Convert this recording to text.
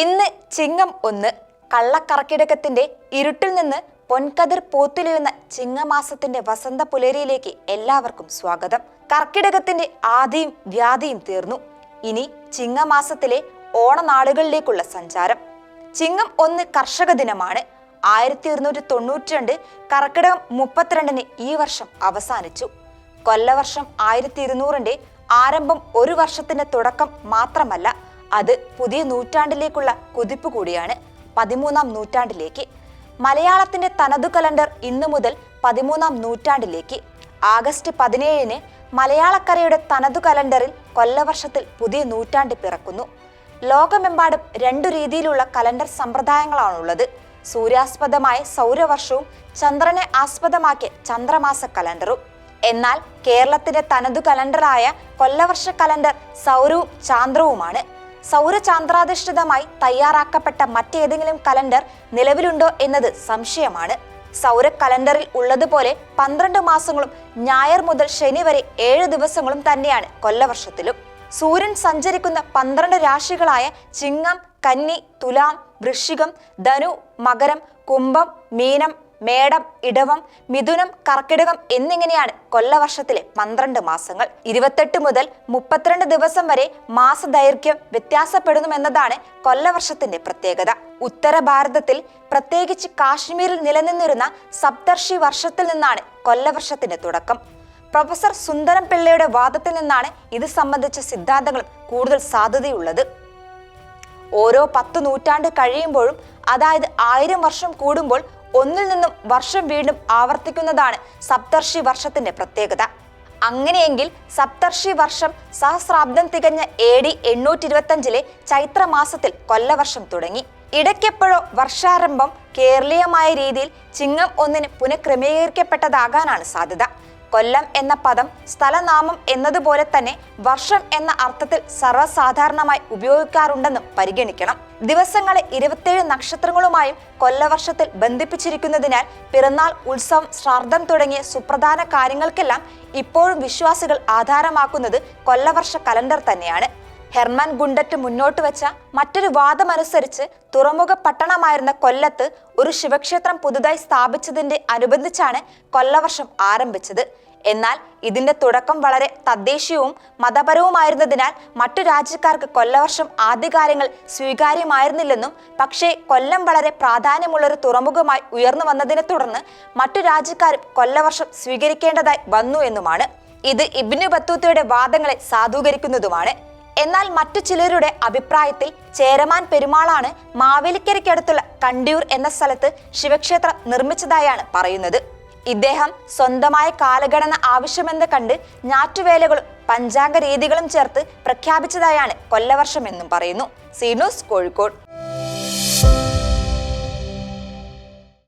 ഇന്ന് ചിങ്ങം ഒന്ന് കള്ളക്കറക്കിടകത്തിന്റെ ഇരുട്ടിൽ നിന്ന് പൊൻകതിർ പൂത്തുലയുന്ന ചിങ്ങമാസത്തിന്റെ വസന്ത പുലരിയിലേക്ക് എല്ലാവർക്കും സ്വാഗതം. കർക്കിടകത്തിന്റെ ആദിയും വ്യാധിയും തീർന്നു. ഇനി ചിങ്ങമാസത്തിലെ ഓണനാളുകളിലേക്കുള്ള സഞ്ചാരം. ചിങ്ങം ഒന്ന് കർഷക ദിനമാണ്. ആയിരത്തി ഇരുന്നൂറ്റി തൊണ്ണൂറ്റി രണ്ട് കർക്കിടകം മുപ്പത്തിരണ്ടിന് ഈ വർഷം അവസാനിച്ചു. കൊല്ലവർഷം ആയിരത്തി ഇരുന്നൂറിന്റെ ആരംഭം ഒരു വർഷത്തിന്റെ തുടക്കം മാത്രമല്ല. അത് പുതിയ നൂറ്റാണ്ടിലേക്കുള്ള കുതിപ്പ് കൂടിയാണ് പതിമൂന്നാം നൂറ്റാണ്ടിലേക്ക്. മലയാളത്തിന്റെ തനതു കലണ്ടർ ഇന്നു മുതൽ പതിമൂന്നാം നൂറ്റാണ്ടിലേക്ക്. ആഗസ്റ്റ് പതിനേഴിന് മലയാളക്കരയുടെ തനതു കലണ്ടറിൽ കൊല്ലവർഷത്തിൽ പുതിയ നൂറ്റാണ്ട് പിറക്കുന്നു. ലോകമെമ്പാടും രണ്ടു രീതിയിലുള്ള കലണ്ടർ സമ്പ്രദായങ്ങളാണുള്ളത്. സൂര്യാസ്പദമായ സൗരവർഷവും ചന്ദ്രനെ ആസ്പദമാക്കിയ ചന്ദ്രമാസ കലണ്ടറും. എന്നാൽ കേരളത്തിന്റെ തനതു കലണ്ടറായ കൊല്ലവർഷ കലണ്ടർ സൗരവും ചാന്ദ്രവുമാണ്. സൗരചാന്ദ്രാധിഷ്ഠിതമായി തയ്യാറാക്കപ്പെട്ട മറ്റേതെങ്കിലും കലണ്ടർ നിലവിലുണ്ടോ എന്നത് സംശയമാണ്. സൗര കലണ്ടറിൽ ഉള്ളതുപോലെ പന്ത്രണ്ട് മാസങ്ങളും ഞായർ മുതൽ ശനി വരെ ഏഴ് ദിവസങ്ങളും തന്നെയാണ് കൊല്ലവർഷത്തിലും. സൂര്യൻ സഞ്ചരിക്കുന്ന പന്ത്രണ്ട് രാശികളായ ചിങ്ങം കന്നി തുലാം വൃശ്ചികം ധനു മകരം കുംഭം മീനം മേടം ഇടവം മിഥുനം കർക്കിടകം എന്നിങ്ങനെയാണ് കൊല്ലവർഷത്തിലെ പന്ത്രണ്ട് മാസങ്ങൾ. ഇരുപത്തെട്ട് മുതൽ മുപ്പത്തിരണ്ട് ദിവസം വരെ മാസദൈർഘ്യം വ്യത്യാസപ്പെടുന്നുവെന്നതാണ് കൊല്ലവർഷത്തിന്റെ പ്രത്യേകത. ഉത്തര ഭാരതത്തിൽ പ്രത്യേകിച്ച് കാശ്മീരിൽ നിലനിന്നിരുന്ന സപ്തർഷി വർഷത്തിൽ നിന്നാണ് കൊല്ലവർഷത്തിന്റെ തുടക്കം. പ്രൊഫസർ സുന്ദരം പിള്ളയുടെ വാദത്തിൽ നിന്നാണ് ഇത് സംബന്ധിച്ച സിദ്ധാന്തങ്ങളും കൂടുതൽ സാധ്യതയുള്ളത് ഓരോ പത്ത് നൂറ്റാണ്ട് കഴിയുമ്പോഴും അതായത് ആയിരം വർഷം കൂടുമ്പോൾ ഒന്നിൽ നിന്നും വർഷം വീണ്ടും ആവർത്തിക്കുന്നതാണ് സപ്തർഷി വർഷത്തിന്റെ പ്രത്യേകത. അങ്ങനെയെങ്കിൽ സപ്തർഷി വർഷം സഹസ്രാബ്ദം തികഞ്ഞ എ ഡി എണ്ണൂറ്റി ഇരുപത്തഞ്ചിലെ ചൈത്രമാസത്തിൽ കൊല്ലവർഷം തുടങ്ങി. ഇടയ്ക്കെപ്പോഴോ വർഷാരംഭം കേരളീയമായ രീതിയിൽ ചിങ്ങം ഒന്നിന് പുനഃക്രമീകരിക്കപ്പെട്ടതാകാനാണ് സാധ്യത. കൊല്ലം എന്ന പദം സ്ഥലനാമം എന്നതുപോലെ തന്നെ വർഷം എന്ന അർത്ഥത്തിൽ സർവസാധാരണമായി ഉപയോഗിക്കാറുണ്ടെന്നും പരിഗണിക്കണം. ദിവസങ്ങളെ ഇരുപത്തേഴ് നക്ഷത്രങ്ങളുമായും കൊല്ലവർഷത്തിൽ ബന്ധിപ്പിച്ചിരിക്കുന്നതിനാൽ പിറന്നാൾ ഉത്സവം ശ്രാദ്ധം തുടങ്ങിയ സുപ്രധാന കാര്യങ്ങൾക്കെല്ലാം ഇപ്പോഴും വിശ്വാസികൾ ആധാരമാക്കുന്നത് കൊല്ലവർഷ കലണ്ടർ തന്നെയാണ്. ഹെർമൻ ഗുണ്ടറ്റ് മുന്നോട്ട് വെച്ച മറ്റൊരു വാദമനുസരിച്ച് തുറമുഖ പട്ടണമായിരുന്ന കൊല്ലത്ത് ഒരു ശിവക്ഷേത്രം പുതുതായി സ്ഥാപിച്ചതിന്റെ അനുബന്ധിച്ചാണ് കൊല്ലവർഷം ആരംഭിച്ചത്. എന്നാൽ ഇതിന്റെ തുടക്കം വളരെ തദ്ദേശീയവും മതപരവുമായിരുന്നതിനാൽ മറ്റു രാജ്യക്കാർക്ക് കൊല്ലവർഷം ആദ്യകാര്യങ്ങൾ സ്വീകാര്യമായിരുന്നില്ലെന്നും പക്ഷേ കൊല്ലം വളരെ പ്രാധാന്യമുള്ളൊരു തുറമുഖമായി ഉയർന്നു വന്നതിനെ തുടർന്ന് മറ്റു രാജ്യക്കാരും കൊല്ലവർഷം സ്വീകരിക്കേണ്ടതായി വന്നു എന്നുമാണ്. ഇത് ഇബ്നു ബത്തൂത്തയുടെ വാദങ്ങളെ സാധൂകരിക്കുന്നതുമാണ്. എന്നാൽ മറ്റു ചിലരുടെ അഭിപ്രായത്തിൽ ചേരമാൻ പെരുമാളാണ് മാവേലിക്കരയ്ക്കടുത്തുള്ള കണ്ടിയൂർ എന്ന സ്ഥലത്ത് ശിവക്ഷേത്രം നിർമ്മിച്ചതായാണ് പറയുന്നത്. ഇദ്ദേഹം സ്വന്തമായ കാലഗണന ആവശ്യമെന്ന് കണ്ട് ഞാറ്റുവേലകളും പഞ്ചാംഗ രീതികളും ചേർത്ത് പ്രഖ്യാപിച്ചതായാണ് കൊല്ലവർഷമെന്നും പറയുന്നു. സീനൂസ് കോഴിക്കോട്.